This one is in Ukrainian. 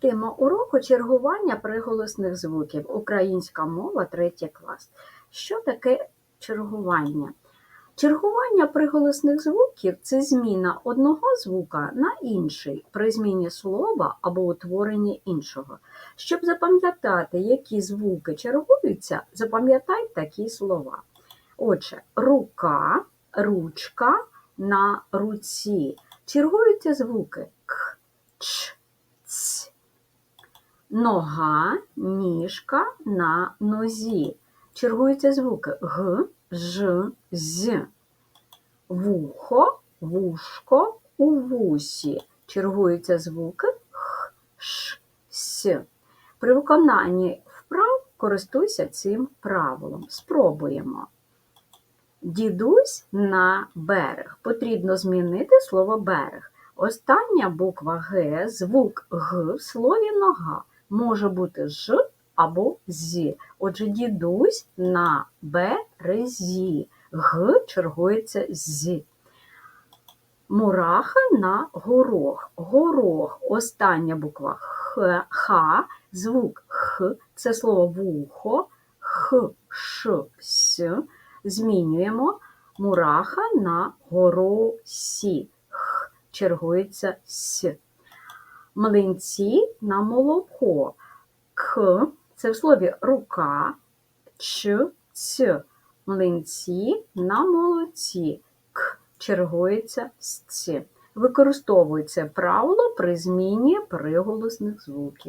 Тема уроку чергування приголосних звуків. Українська мова, третій клас. Що таке чергування? Чергування приголосних звуків це зміна одного звука на інший при зміні слова або утворенні іншого. Щоб запам'ятати, які звуки чергуються, запам'ятай такі слова. Отже, рука, ручка на руці. Чергуються звуки к, ч. Нога, ніжка на нозі. Чергуються звуки г, ж, з. Вухо, вушко у вусі. Чергуються звуки х, ш, с. При виконанні вправ користуйся цим правилом. Спробуємо. Дідусь на берег. Потрібно змінити слово берег. Остання буква Г, звук Г в слові нога може бути Ж або З. Отже, дідусь на березі. Г чергується з. Мураха на горох. Горох. Остання буква Х, Х, звук Х, це слово вухо, Х, Ш, С. Змінюємо мураха на горосі. Х чергується С. Млинці на молоко. К це в слові рука, Ч, Ц. Млинці на молоці. К чергується з Ц. Використовується правило при зміні приголосних звуків.